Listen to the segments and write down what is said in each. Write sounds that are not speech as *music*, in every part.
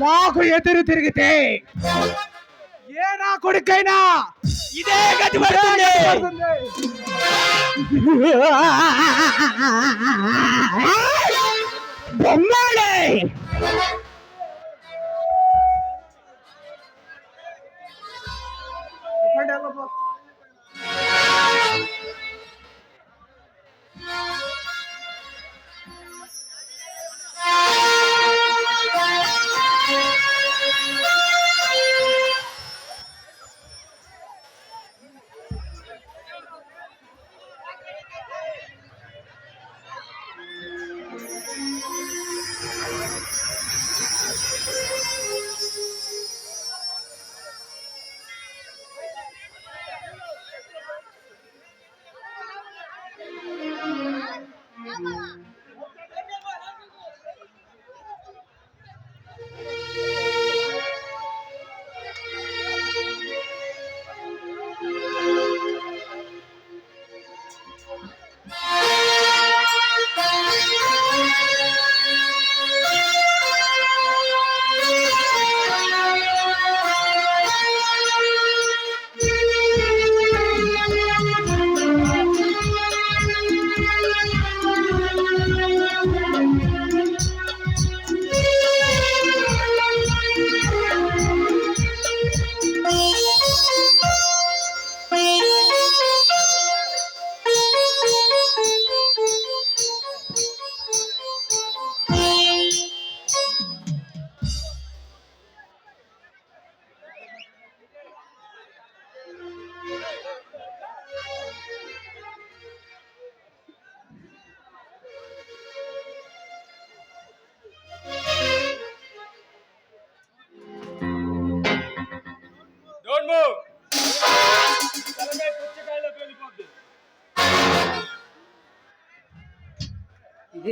మాకు ఎదురు తిరిగితే ఏ నా కొడుకైనా ఇదే గతి పడుతుంది. బొమ్మాలే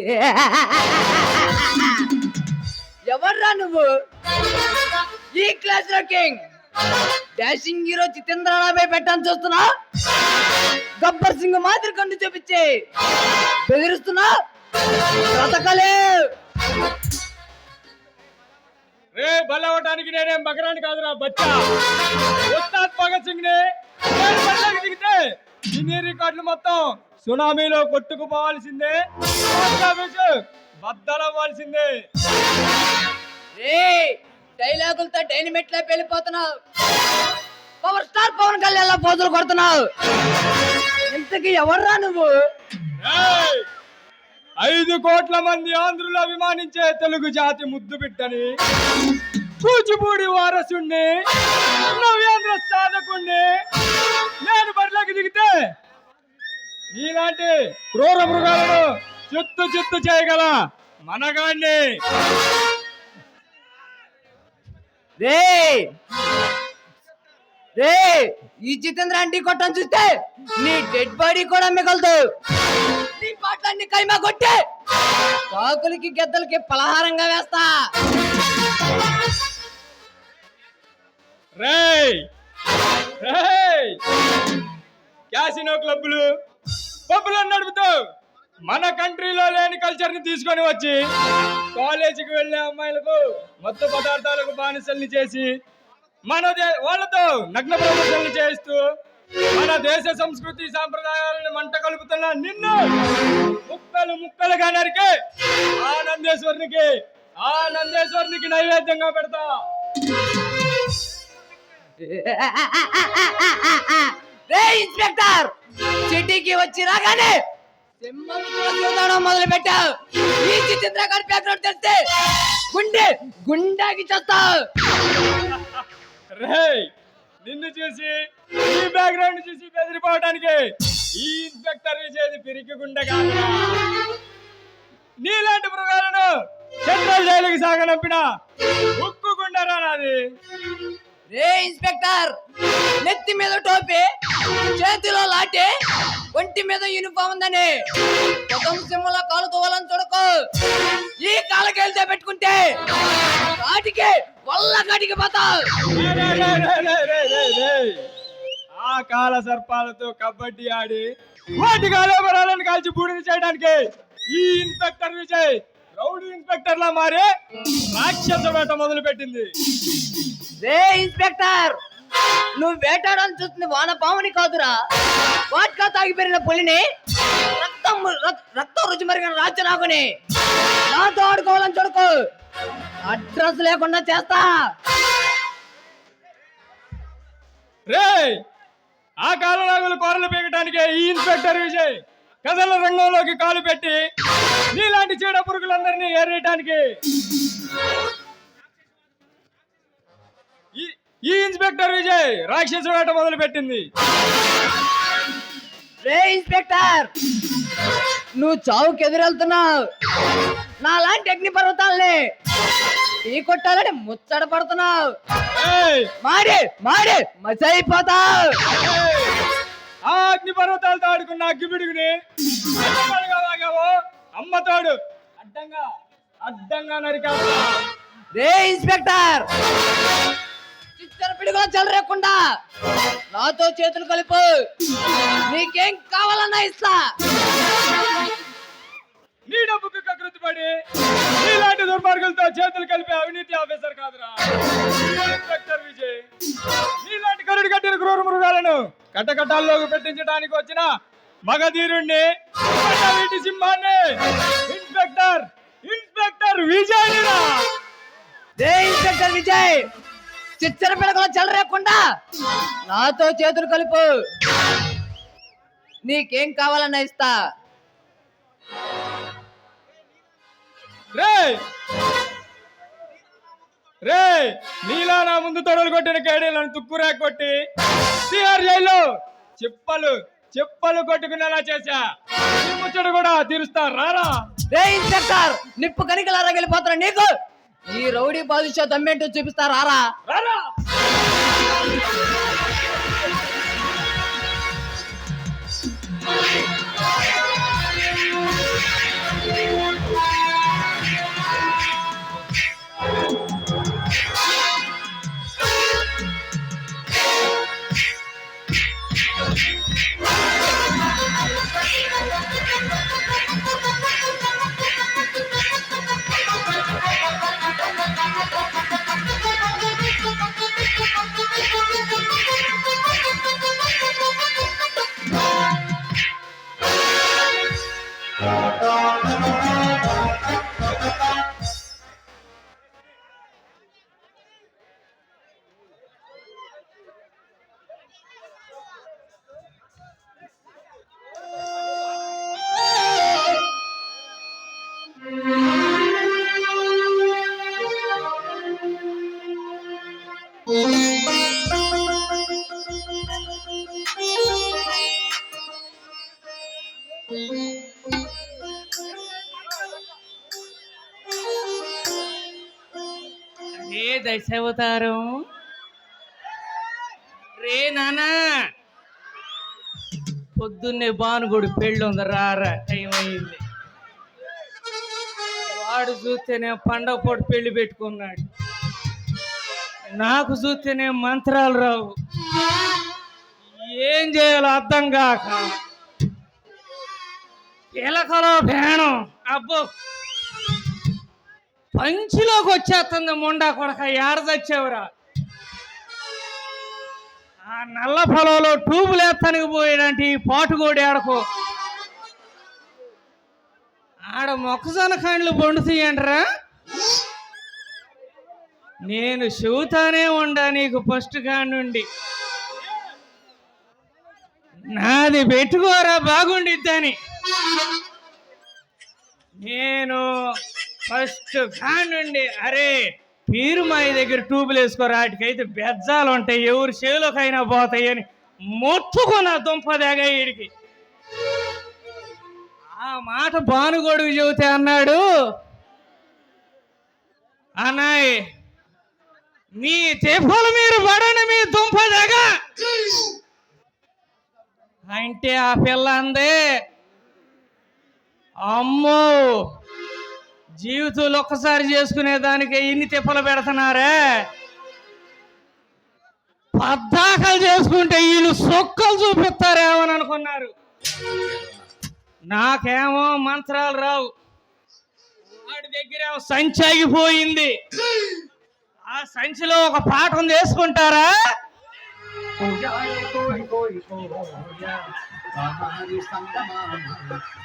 *laughs* ఎవర్రా నువ్వు? ఈ క్లాస్లో కింగ్. డాషింగ్ హీరో చిత్రేంద్రనాభై పెట్టాను చూస్తున్నా? గబ్బర్ సింగ్ మాదిరి కండు చూపించి బెదిరిస్తున్నా? బ్రతకలే. రే బలవటానికి నేనేం బకరాని కాదురా బచ్చా. ఉస్తాద్ భగత్ సింగ్ నే దిగితే సినీ రికార్డులు మొత్తం సునామీలో కొట్టుకుపోవాల్సిందే. బద్దలవ్వాల్సిందే డైలాగులతో డైనమిట్లో వెళ్ళిపోతున్నావు పవర్ స్టార్ పవన్ కళ్యాణ్ పోజులు కొడుతున్నావు. ఇంతకీ ఎవర్రా నువ్వు! ఐదు కోట్ల మంది ఆంధ్రులు అభిమానించే తెలుగు జాతి ముద్దు బిడ్డని కూచిపూడి వారసుణ్ణి నవ్యాంధ్ర సాధకుణ్ణి నేను బరిలోకి దిగితే నీలాంటి క్రూర మృగాలను చిత్తు చిత్తు చేయగల మనగాన్ని రే! రే! ఈ జితేంద్ర ఆంటీ కొట్టని చూస్తే నీ డెడ్ బాడీ కూడా మిగలదు. నీ పాటలన్నీ కైమా కొట్టే కాకులకి గెద్దలకి పలహారంగా వేస్తా. రేయ్! రేయ్! క్యాసినో క్లబ్బులు పబ్బులను నడుపుతూ మన కంట్రీలో లేని కల్చర్ని తీసుకొని వచ్చి కాలేజీకి వెళ్ళే అమ్మాయిలకు మత్తు పదార్థాలకు బానిసల్ని చేసి మన దే- వాళ్ళతో నగ్న ప్రదర్శనలు చేస్తూ మన దేశ సంస్కృతి సాంప్రదాయాలను మంట కలుపుతున్న నిన్ను ముక్కలు ముక్కలుగా నరికి ఆనందేశ్వరునికి ఆనందేశ్వరునికి నైవేద్యంగా పెడతా. *laughs* *laughs* రే ఇన్స్పెక్టర్! సిటీకి వచ్చి రాగానే చూడడం మొదలు పెట్టావు ఈ జితేంద్ర బ్యాక్గ్రౌండ్ తెలిస్తే గుండె గుండాకి చేస్తావు. రే నిన్ను చూసి ఈ బ్యాక్గ్రౌండ్ చూసి బెదిరిపోవడానికి ఈ ఇన్స్పెక్టర్ చేసి పిరికి గుండె నీలాంటి మృగాలను సెంట్రల్ జైలుకి సాగనంపిన ఉక్కు గుండెరా నాది రే ఇన్స్పెక్టర్ నెత్తి మీద టోపీ చేతిలో లాటి ఒంటి మీద యూనిఫామ్ ఉందని. కొత్త సింహంలో కాలు తోవాలని చూడకు. ఈ కాలకేళ్ళతో పెట్టుకుంటే కాటికి వల్ల కాటికి పోతావు. రే, రే, రే, ఆ కాల సర్పాలతో కబడ్డీ ఆడి వాటి కాలేబరాలను కాల్చి బూడిని చేయడానికి ఈ ఇన్స్పెక్టర్ విజయ్ రౌడీ ఇన్స్పెక్టర్ లా మారి రాక్షస వేట మొదలు పెట్టింది రే ఇన్స్పెక్టర్ నువ్వు వేటాడాలని చూస్తుంది వానపాముని కాదురా. వాట్కా తాగి పెరిగిన పులిని రక్తం రక్తం రుచి మరిగిన రాచనాగుని నాతో ఆడుకోవాలని చూడుకో. అడ్రస్ లేకుండా చేస్తా. రే ఆ కాలనాగులు కూరలు పీగటానికి ఈ ఇన్స్పెక్టర్ విజయ్ కథల రంగంలోకి కాలు పెట్టి నీలాంటి చీడ పురుగులందరినీ ఏరేయటానికి ఈ- ఈ ఇన్స్పెక్టర్ విజయ్ రాక్షస వేట మొదలు పెట్టింది రే ఇన్స్పెక్టర్ నువ్వు చావుకి ఎదురెళ్తున్నావు. నా లాంటి అగ్ని పర్వతాల్ని టీ కొట్టాలని ముచ్చట పడుతున్నావు! మాడి మాడి మసైపోతావు! ఆ అగ్ని పర్వతాలతో ఆడుకున్న అగ్గి పిడుగుని ఎంతకాలుగా వాగావో అమ్మతోడు అడ్డంగా అడ్డంగా నరికావు. రే ఇన్స్పెక్టర్ చిచ్చర పిడుగులో నాతో చేతులు కలుపు. నీకేం కావాలన్నా ఇస్తా. నీ డబ్బుకు కకృతి పడి నీలాంటి దుర్మార్గులతో చేతులు కలిపే అవినీతి ఆఫీసర్ కాదురా. ఇన్స్పెక్టర్ విజయ్ నీలాంటి కరుడు కట్టిన క్రూర మృగాలను కట్టకట్టాల్లోకి పెట్టించడానికి వచ్చిన మగధీరుణ్ణి వీటి సింహాన్ని inspector inspector Vijay inspector Vijay. చిచ్చర పిడకలో చెలరేకుండా నాతో చేతులు కలుపు. నీకేం కావాలన్నా ఇస్తా. రే రే నీలా నా ముందు తొడలు కొట్టిన కేడీలను తుక్కురా కొట్టి. సిఆర్ జైల్లో! చెప్పలు చెప్పలు కొట్టుకునేలా చేశా. ఈ ముచ్చట కూడా తీరుస్తా రారా. రే ఇన్స్పెక్టర్! నిప్పు కనికలారా వెళ్ళిపోతున్నా నీకు? ఈ రౌడీ బాదుషా దమ్మేంటో చూపిస్తారా? రారా. దశావతారం రే నానా! పొద్దున్నే భానుగుడి పెళ్ళి ఉంది రారా టైం అయింది. వాడు చూస్తేనే పండగ పూట పెళ్ళి పెట్టుకున్నాడు. నాకు చూస్తేనే మంత్రాలు రావు. ఏం చేయాలో అర్థం కాక. పిలకలో భేణం అబ్బో! పంచిలోకి వచ్చేస్తుంది ముండా కొడక ఏడదొచ్చేవరా ఆ నల్ల పొలంలో ట్యూబులు ఎత్తానికి పోయాడంటే ఈ పాటుకోడి ఆడకు ఆడ మొక్కజొన్న కండ్లు పండుతాయంటరా? నేను చెబుతానే ఉండా నీకు ఫస్ట్ కానుండి నాది పెట్టుకోరా బాగుండిద్దని. నేను ఫస్ట్ ఫ్యాన్ నుండి అరే పీరు మా దగ్గర ట్యూబులు వేసుకోరా? వాటికైతే బెజ్జాలు ఉంటాయి. ఎవరు చేలోకైనా పోతాయి అని మొత్తుకున్న దుంపదేగా వీడికి ఆ మాట భానుగొడుగు చెబితే అన్నాడు అన్నాయ్ మీ తెఫలు మీరు పడని మీ దుంపదేగా అంటే ఆ పిల్ల అందే. అమ్మో! జీవితంలో ఒక్కసారి చేసుకునే దానికి ఇన్ని తిప్పలు పెడుతున్నారే పద్దాకలు చేసుకుంటే వీళ్ళు సొక్కలు చూపిస్తారేమని అనుకున్నారు నాకేమో మంత్రాలు రావు వాడి దగ్గర సంచి ఆగిపోయింది ఆ సంచిలో ఒక పాఠం చేసుకుంటారా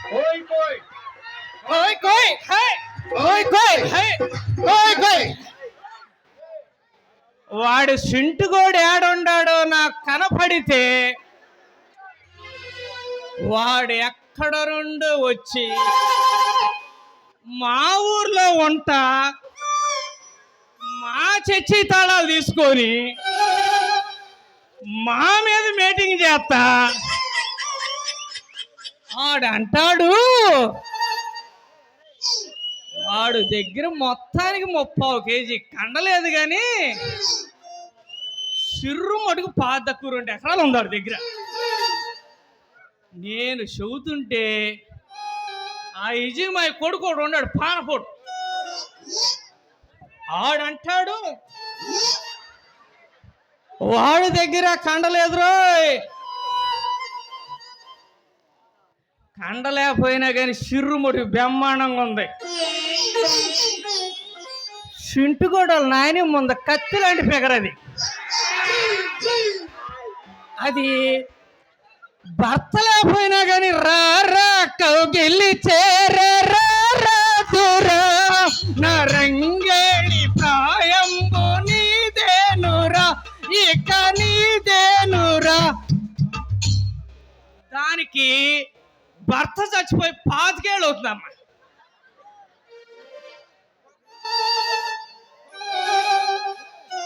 కోయ్ కోయ్ ఓయ్ కోయ్ హే! ఓయ్ కోయ్ హే! ఓయ్ కోయ్ వాడు సింటుగోడు ఏడుండాడో నాకు కనపడితే వాడు ఎక్కడ నుండి వచ్చి మా ఊర్లో ఉంటా మా చర్చి తాళాలు తీసుకొని మా మీద మీటింగ్ చేస్తా ఆడంటాడు వాడు దగ్గర మొత్తానికి ముప్పావు కేజీ. కండలేదు కానీ సిర్రు మటుకు పాత రెండు ఎకరాలు ఉన్నాడు దగ్గర. నేను చెబుతుంటే ఆ ఇజిమాయి కొడుకు ఉన్నాడు పానపోడు ఆడంటాడు వాడి దగ్గర కండలేదురోయ్ కండలేకపోయినా కానీ సిర్రుముడి బ్రహ్మాండంగా ఉంది. చింటుగోడల నాయన ముందు కత్తి లాంటి ఫిగర్ అది. అది భర్త లేకపోయినా కానీ రా రా కౌగిల్లి చేరే రా రా దూరా. నా రంగేడి ప్రాయంబు నీదేనురా ఇక నీదేనురా దానికి భర్త చచ్చిపోయి పాతికేళ్ళు అవుతుందమ్మా.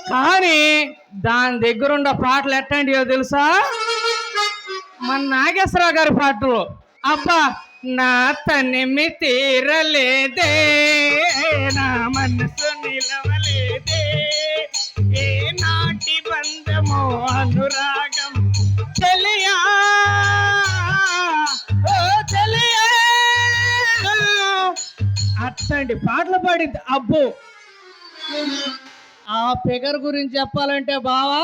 కానీ దాని దగ్గరుండ పాటలు ఎట్టండియో తెలుసా? మన నాగేశ్వరరావు గారి పాటలు. అబ్బా నా తనిమి తీరలేదే నా మనసు నిలవలేదే. ఏ నాటి బంధమో అనురాగం తెలియా? అట్లాంటి పాటలు పాడింది అబ్బో. ఆ ఫిగర్ గురించి చెప్పాలంటే బావా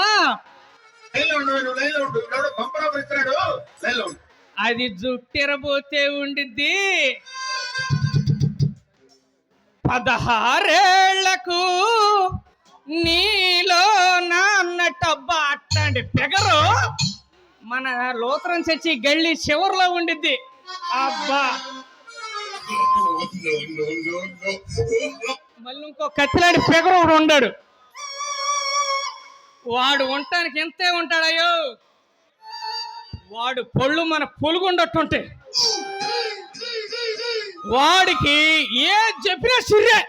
అది జుట్టెరబోతే ఉండిద్ది. పదహారేళ్ళకు నీలో నాన్నటబ్బా అట్లాంటి ఫిగరు మన లోతరం చచ్చి గళ్ళి చివరిలో ఉండిద్ది. అబ్బా. *laughs* మళ్ళీ ఇంకో కత్తిలాంటి ఫిగర్ ఒకడు ఉండాడు. వాడు ఉండటానికి ఎంతే ఉంటాడయ్యో. వాడు పొళ్ళు మన పొలుగుండట్టుంటే. వాడికి ఏ చెప్పినా సిర్రే.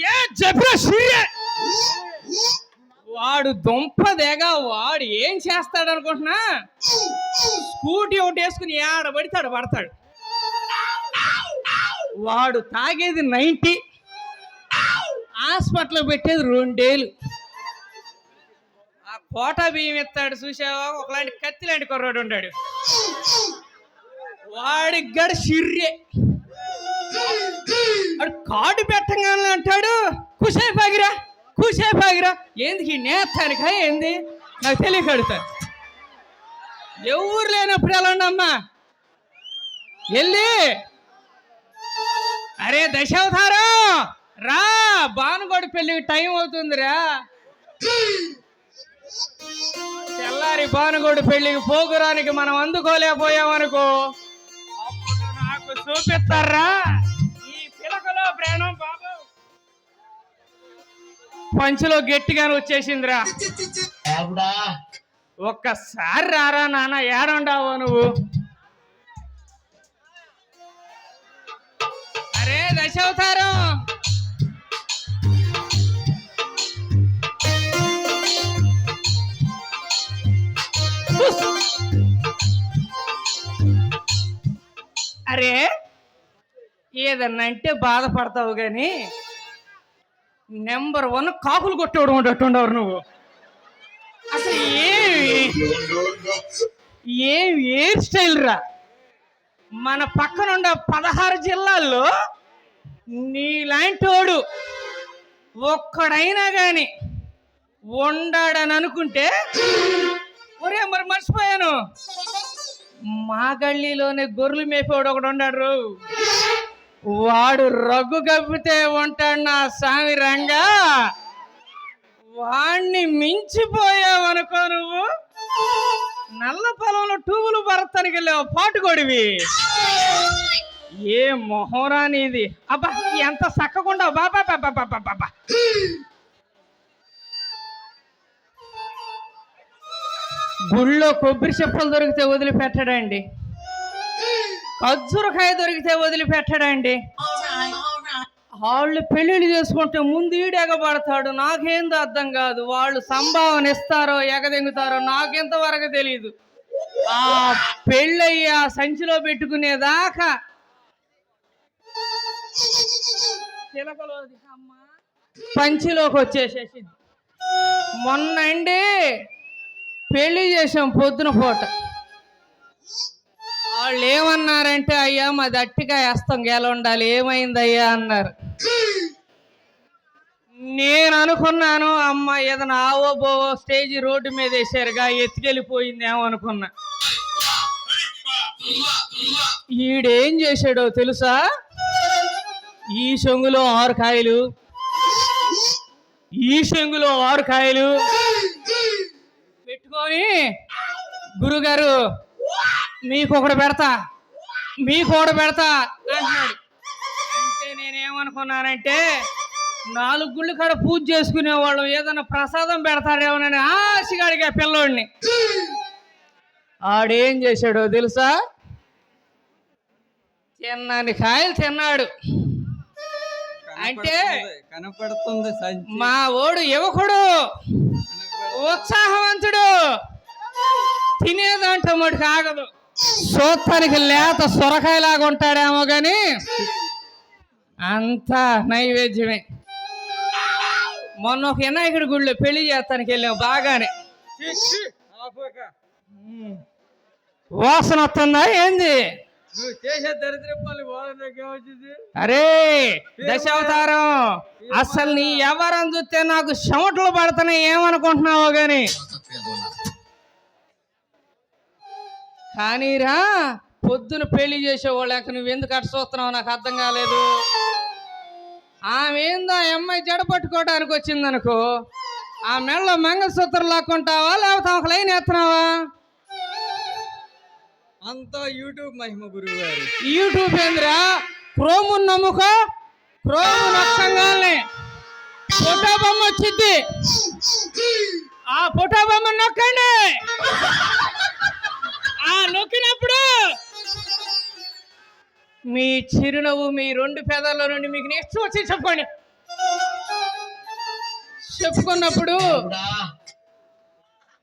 ఏ చెప్పినా సిర్రే. వాడు దొంపదేగా వాడు ఏం చేస్తాడు అనుకుంటున్నా స్కూటీ ఒకటి వేసుకుని ఏడ పడితాడు పడతాడు. వాడు తాగేది నైంటీ హాస్పిటల్ పెట్టేది రెండేళ్ళు. కోట బియ్యం ఎత్తాడు చూసావా ఒకలాంటి కత్తి లాంటి కుర్రాడు ఉంటాడు వాడికి గడ సిర్రే. వాడు కాటు పెట్టగానే అంటాడు కుసే పాగిరా కుసే పాగిరా ఏంది ఈ ఏంది? నాకు తెలియక అడుగుతాను ఎవరు లేనప్పుడు ఎలా ఉండమ్మా వెళ్ళి. అరే దశావతారం రా. బానుగోడి పెళ్ళికి టైం అవుతుందిరా. తెల్లారి బానుగోడు పెళ్ళికి పోగురానికి మనం అందుకోలేకపోయామనుకో నాకు చూపిస్తారా? ఈ పిలకలో ప్రాణం బాబు. పంచులో గట్టిగానే వచ్చేసిందిరా ఒక్కసారి రారా నాన్న ఏడుండావు నువ్వు. అరే దశావతారం. అరే ఏదన్నా అంటే బాధపడతావు కానీ నెంబర్ వన్ కాకులు కొట్టేవాడు ఉండేటుండవు నువ్వు. అసలు ఏమి? ఏం హెయిర్ స్టైల్ రా? మన పక్కనుండ పదహారు జిల్లాల్లో నీలాంటి వాడు ఒక్కడైనా కానీ వండాడని అనుకుంటే ఒరే మరి మర్చిపోయాను. మా గల్లీలోనే గొర్రెలు మేపేవాడు ఒకడు ఉన్నాడు. వాడు రగ్గు కప్పితే ఉంటాడు నా స్వామి రంగా. వాణ్ణి మించిపోయావనుకో నువ్వు. నల్ల పొలంలో టూబులు భరతానికి వెళ్ళావు పాటుకోడివి. ఏ మొహరా ఇది అబ్బా ఎంత సక్కకుండా బాబా బాబా బాబా బాబా గుళ్ళో కొబ్బరి చెప్పులు దొరికితే వదిలిపెట్టడండి. ఖర్జూరకాయ దొరికితే వదిలిపెట్టడండి. వాళ్ళు పెళ్ళిళ్ళు చేసుకుంటే ముందు ఈడు ఎగబడతాడు నాకేందో అర్థం కాదు. వాళ్ళు సంభావన ఇస్తారో ఎగదెంగుతారో నాకెంతవరకు తెలియదు ఆ పెళ్ళయ్యి ఆ సంచిలో పెట్టుకునేదాకా చిలకలో అమ్మ. పంచిలోకి వచ్చేసేసి మొన్న అండి పెళ్ళి చేసాం పొద్దున పూట. వాళ్ళు ఏమన్నారంటే అయ్యా మాది అట్టిగా వేస్తాం గెల ఉండాలి ఏమైందయ్యా? అన్నారు. నేను అనుకున్నాను అమ్మ ఏదైనా ఆవో బోవో స్టేజ్ రోడ్డు మీద వేసారుగా ఎత్తుకెళ్ళిపోయిందేమో అనుకున్నా. ఈడేం చేశాడో తెలుసా? ఈ సొంగులో ఆరు కాయలు ఈ సొంగులో ఆరు కాయలు పెట్టుకొని గురుగారు మీకు ఒకటి పెడతా మీకు ఒకటి పెడతా అంటున్నాడు. అంటే నేనేమనుకున్నానంటే నాలుగు గుళ్ళు కాడ పూజ చేసుకునేవాళ్ళు ఏదైనా ప్రసాదం పెడతాడేమోనని ఆశగాడిగా పిల్లోడిని. ఆడేం చేశాడో తెలుసా? తిన్నాని కాయలు తిన్నాడు. అంటే కనపడుతుంది మా ఓడు యువకుడు. ఉత్సాహవంతుడు. తినేదంటే మటుకు ఆగదు. చూస్తానికి లేత సొరకాయలాగా ఉంటాడేమో గాని అంతా నైవేద్యమే. మొన్న ఒక వినాయకుడి గుడిలో పెళ్ళి చేస్తానికి వెళ్ళాం బాగానే. వాసన వస్తుందా ఏంది? నువ్వు చేసే దరిద్ర పనులు అరే దశావతారం అసలు నీ ఎవరని చూస్తే నాకు చెమటలు పడుతున్నాయి ఏమనుకుంటున్నావో గాని? కానీరా పొద్దున పెళ్ళి చేసేవాళ్ళక నువ్వు ఎందుకు చూస్తున్నావు నాకు అర్థం కాలేదు. ఆమె ఏందో ఆ అమ్మాయి జడ పట్టుకోవడానికి వచ్చింది అనుకో ఆ మెళ్ళ మంగళసూత్రం లాక్కుంటావా లేకపోతే ఒక లైన్ ఎత్తున్నావా అంతా యూట్యూబ్ మహిమ గురువు గారు యూట్యూబ్ ఏందిరా? క్రోమ్ నమ్ముకో క్రోమ్ నొక్కంగానే ఫోటో బొమ్మ వచ్చింది ఆ ఫోటో బొమ్మ నొక్కండి. ఆ నొక్కినప్పుడు మీ చిరునవ్వు మీ రెండు పెదాల నుండి మీకు నెక్స్ట్ వచ్చి చెప్పుకోండి. చెప్పుకున్నప్పుడు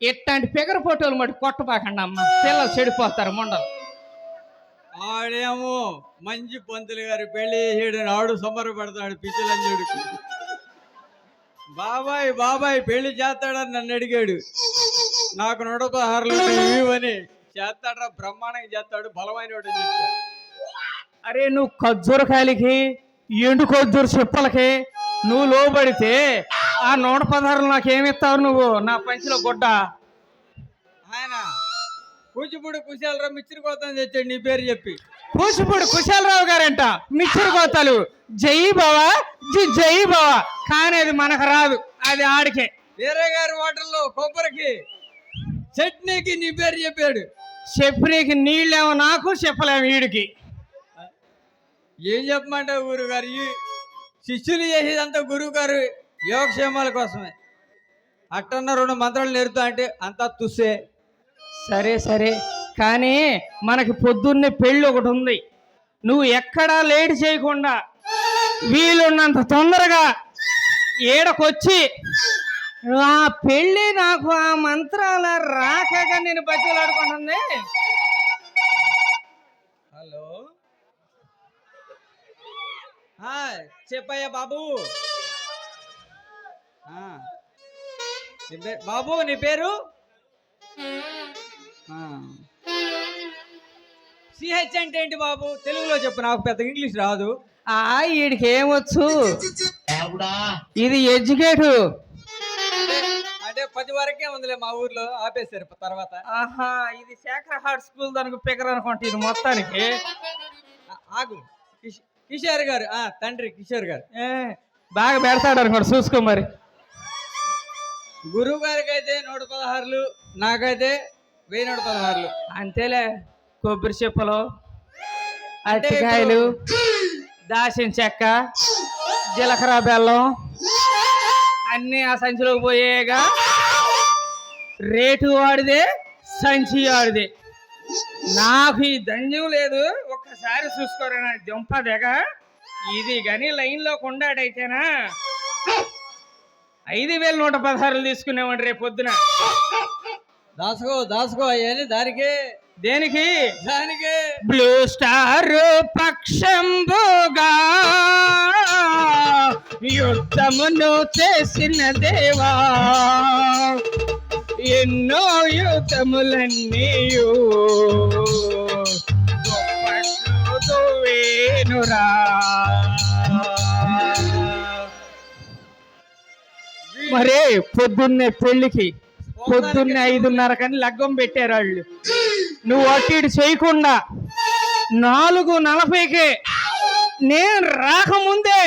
ఇట్లాంటి ఫిగర్ ఫోటోలు మటు కొట్టపాకండి అమ్మ. పిల్లలు చెడిపోతారు మొండలు. ఆడేమో మంచి పంతులు గారు పెళ్ళి చేసాడు ఆడు సంబర పెడతాడు పిచ్చిలంజుడికి బాబాయ్ బాబాయ్ పెళ్ళి చేస్తాడని నన్ను అడిగాడు. నాకు నూట పదహారులు ఇవ్వని చేస్తాడ్రా బ్రహ్మాండంగా చేస్తాడు బలమైన అరే నువ్వు ఖర్జూరకాయలకి ఎండు ఖర్జూర చెప్పలకి నువ్వు లోబడితే ఆ నూట పదహారులు నాకేమిస్తావు నువ్వు? నా పంచిలో గుడ్డ. ఆయన కూచిపూడి కుశాలరా మిచ్చిరి కోతం తెచ్చాడు నీ పేరు చెప్పి. కూచిపూడి కుశాలరావు గారంట. మిక్చర్ కోతలు. జై బావా జి జై బావా కానీ అది మనకు రాదు. అది ఆడికే. వేరే గారి హోటల్లో కొబ్బరికి చట్నీకి నీ పేరు చెప్పాడు. చెప్పనీకి నీళ్ళేమో నాకు చెప్పలేము వీడికి ఏం చెప్పమంటావు గురువు గారు ఈ శిష్యులు చేసేదంతా గురువు గారు యోగక్షేమాల కోసమే. అట్టన్న రెండు మంత్రాలు నేరుతా అంటే అంతా తుస్సే. సరే సరే. కానీ మనకి పొద్దున్నే పెళ్ళి ఒకటి ఉంది. నువ్వు ఎక్కడా లేట్ చేయకుండా వీలున్నంత తొందరగా ఏడకొచ్చి ఆ పెళ్ళి నాకు ఆ మంత్రాల రాకగా నేను బతిలాడుకుంటుంది హలో? చెప్పయ్యా బాబు. బాబు నీ పేరు? సిహెచ్ అంటే ఏంటి బాబు? తెలుగులో చెప్పు నాకు పెద్ద ఇంగ్లీష్ రాదు. ఆ వీడికి ఏమొచ్చు ఇది ఎడ్యుకేటు. అంటే పది వరకే ఉందిలే మా ఊర్లో ఆపేశారు తర్వాత. ఆహా ఇది శేఖర్ హార్ట్ స్కూల్ దానికి పికర్ అనుకుంటా ఇది మొత్తానికి. ఆగు. కిషోర్ గారు ఆ తండ్రి కిషోర్ గారు. ఏ, బాగా పెడతాడు అనుకోండి చూసుకో మరి. గురువు గారికి అయితే నూట పదహారులు నాకైతే వెయ్యి నూట పదహారులు. అంతేలే కొబ్బరి చెప్పలు అరటికాయలు దాచిన చెక్క జీలకర్ర బెల్లం అన్నీ ఆ సంచిలోకి పోయేగా రేటు వాడిదే సంచి వాడిదే. నాకు ఈ దంజం లేదు ఒక్కసారి చూసుకోరా నా దింప తెగ. ఇది కానీ లైన్లో కొండాడైతేనా ఐదు వేల నూట పదహారులు తీసుకునేవాడి రేపు పొద్దున. దాసుకో దాసుకో అయ్యని దానికే. దేనికి? దానికే. బ్లూ స్టార్ పక్షంబుగా యుద్ధమును చేసిన దేవా. ఎన్నో యుద్ధములన్నీయు. దుప్పట్లు మరే పొద్దున్నే పెళ్ళికి పొద్దున్నే ఐదున్నర కానీ లగ్గం పెట్టారు వాళ్ళు. నువ్వు అటు ఇటు చేయకుండా నాలుగు నలభైకే నేను రాకముందే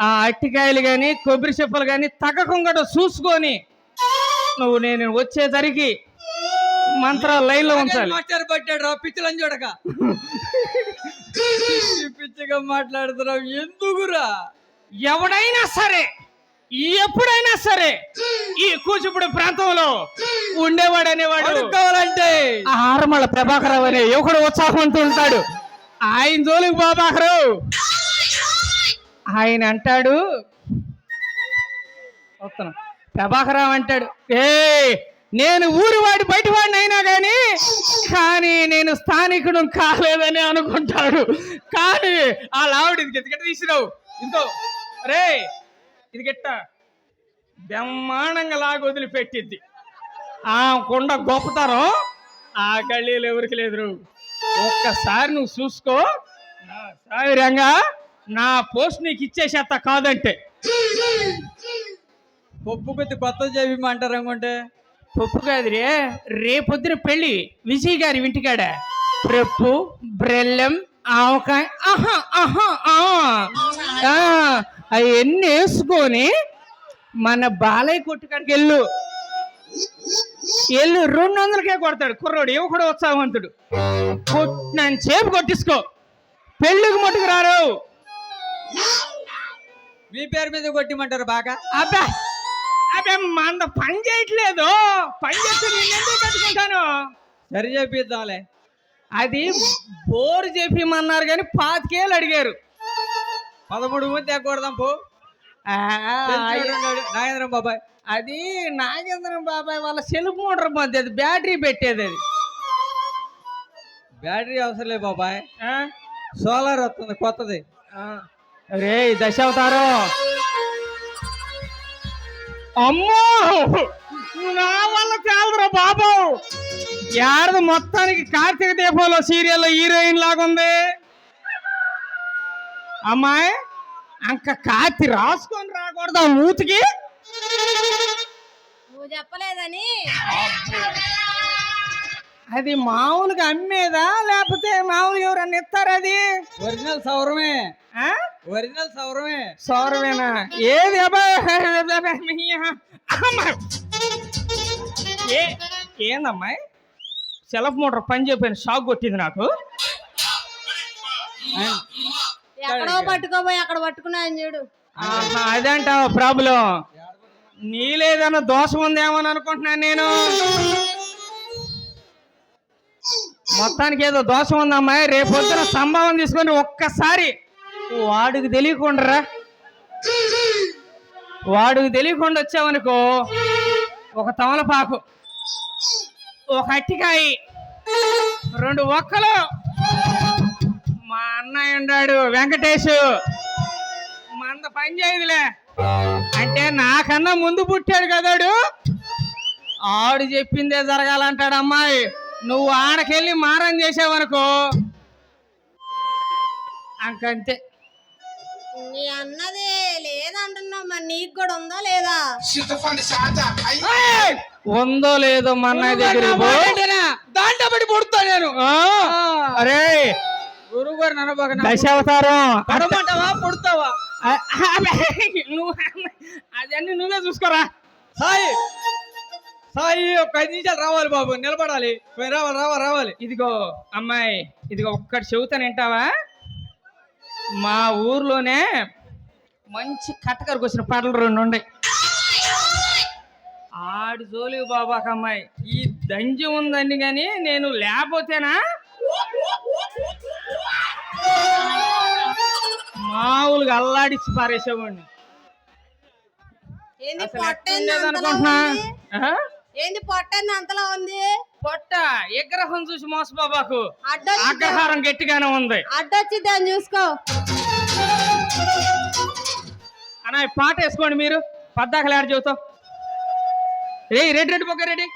ఆ అట్టికాయలు కానీ కొబ్బరి చెప్పలు కానీ తగ్గకుండా చూసుకొని నువ్వు నేను వచ్చేసరికి మంత్రాలు లైన్లో ఉంచాలి. పట్టాడు పిచ్చిలని చూడక. పిచ్చి పిచ్చిగా మాట్లాడుతున్నావు ఎందుకురా? ఎవడైనా సరే ఎప్పుడైనా సరే ఈ కూచిపూడి ప్రాంతంలో ఉండేవాడు అనేవాడు అడుక్కోవాలంటే ఆ ఆరమళ్ళ ప్రభాకరావు అనే యువకుడు ఉత్సాహంతో ఉంటాడు. ఆయన జోలికి బాబాకరు ఆయన అంటాడు వస్తున్నా. ప్రభాకరావు అంటాడు ఏ నేను ఊరి వాడి బయట వాడిని అయినా కానీ కానీ నేను స్థానికుడు కాలేదని అనుకుంటాడు. కానీ ఆ లావుడి గిట్ట తీసినావు? ఇంకో రే ఇది గిట్ట? బ్రహ్మాండంగా లాగా వదిలిపెట్టిద్ది. ఆ కొండ గొప్పతనం ఆ గల్లీలు ఎవరికి లేదు ఒక్కసారి నువ్వు చూసుకో. నా సావిరంగా నా పోస్ట్ నీకు ఇచ్చేసేత కాదంటే. పప్పు కొద్ది కొత్త చెప్పమంటారు అనుకుంటే? పప్పు కాదురే రేపొద్దున పెళ్ళి విజయ్ గారి ఇంటికాడ. ప్రప్పు బ్రెల్లం ఆవకాయ ఆహా ఆహా ఆ. అవన్నీ వేసుకొని మన బాలయ్య కొట్టుకాడికి వెళ్ళు. వెళ్ళు రెండు వందలకే కొడతాడు కుర్రోడు. యువకుడు ఉత్సాహవంతుడు. కొట్టినని చేపు కొట్టించుకో. పెళ్ళికి మట్టుకు రారు. మీ పేరు మీద కొట్టిమంటారు బాగా? అబ్బా అబ్బే మంద పని చేయట్లేదు. పని చేస్తే నేను ఎందుకు కట్టుకుంటాను? సరి చెప్పిద్దాంలే అది బోరు చెప్పిమన్నారు కానీ పాతికేళ్ళు అడిగారు. పదమూడు మంది ఎక్కకూడదాం పో. నాగేంద్రం బాబాయ్. అది నాగేంద్రం బాబాయ్ వాళ్ళ సెల్ఫ్ మోటార్ మధ్య అది బ్యాటరీ పెట్టేది అది. బ్యాటరీ అవసరం లేదు బాబాయ్. ఆ? సోలార్ వస్తుంది కొత్తది. రే దశావతారం. అమ్మో! నా వల్ల తేలదురా బాబు. యాడది మొత్తానికి కార్తీక దీపంలో సీరియల్లో హీరోయిన్ లాగుంది. అమ్మాయి అంక కాతి రాసుకొని రాకూడదా మూతికి? నువ్వు చెప్పలేదని. అది మామూలుగా అమ్మేదా లేకపోతే మామూలుగా ఎవరన్నా ఇస్తారా అది? ఒరిజినల్ సౌరమే. ఆ? ఒరిజినల్ సౌరమే. సౌరవేనా ఏది ఏ ఏందమ్మాయి? సెలఫ్ మోటార్ పని చెప్పాను షాక్ కొట్టింది నాకు. ఎక్కడో పట్టుకోపోయి అక్కడ పట్టుకున్నాను చూడు. ఆహా, అదంటావా ప్రాబ్లం? నీలేదన్న దోషం ఉందేమో అని అనుకుంటున్నాను నేను. మొత్తానికి ఏదో దోషం ఉందమ్మాయి రేపు పొద్దున సంభావం తీసుకొని ఒక్కసారి వాడికి తెలియకుండా వాడికి తెలియకుండా వచ్చావనుకో ఒక తమలపాకు ఒక అట్టికాయ రెండు ఒక్కలు మా అన్నయ్య ఉన్నాడు వెంకటేష్. మంద పని చేయదులే. అంటే నాకన్నా ముందు పుట్టాడు కదాడు ఆడు చెప్పిందే జరగాలంటాడు అమ్మాయి. నువ్వు ఆడకెళ్ళి మారం చేసావనుకో. అంకంతే. నీ అన్నది లేదంటున్నావు మరి నీకు కూడా ఉందా లేదా! ఉందో లేదో మా అన్నయ్య దగ్గర దాంట్లో పడి పుడతా నేను. అరే గురువు కూడా నన్నబాక దశావతారం. పడమంటావా పుడతావా? నువ్వు అదన్నీ నువ్వే చూసుకోరా. సాయి సాయి ఒక ఐదు నిమిషాలు రావాలి బాబు నిలబడాలి. రావాలి రావాలి రావాలి. ఇదిగో అమ్మాయి ఇదిగో ఒక్కటి చెబుతాను వింటావా? మా ఊర్లోనే మంచి కట్టకరకు వచ్చిన పాటలు రెండు ఉన్నాయి. ఆడి జోలి బాబాక అమ్మాయి ఈ దంజి ఉందండి కానీ నేను లేకపోతేనా? మామూలుగా అల్లాడిచ్చి పారేసేవాడిని. ఏంది ఎట్లుండేది అంతలా అనుకుంటున్నా ఉంది? ఆహా? ఏంది పొట్టేంది అంతలా ఉంది? పొట్ట విగ్రహం చూసి మోస బాబాకు అడ్డొచ్చి ఆగ్రహారం గట్టిగానే ఉంది. అడ్డొచ్చి దాన్ని చూసుకో. అన్న ఈ పాట వేసుకోండి మీరు. పద్దాకలు ఆడ చెబుతావు రే రెడ్డి రెడ్డి బొక్క రెడ్డి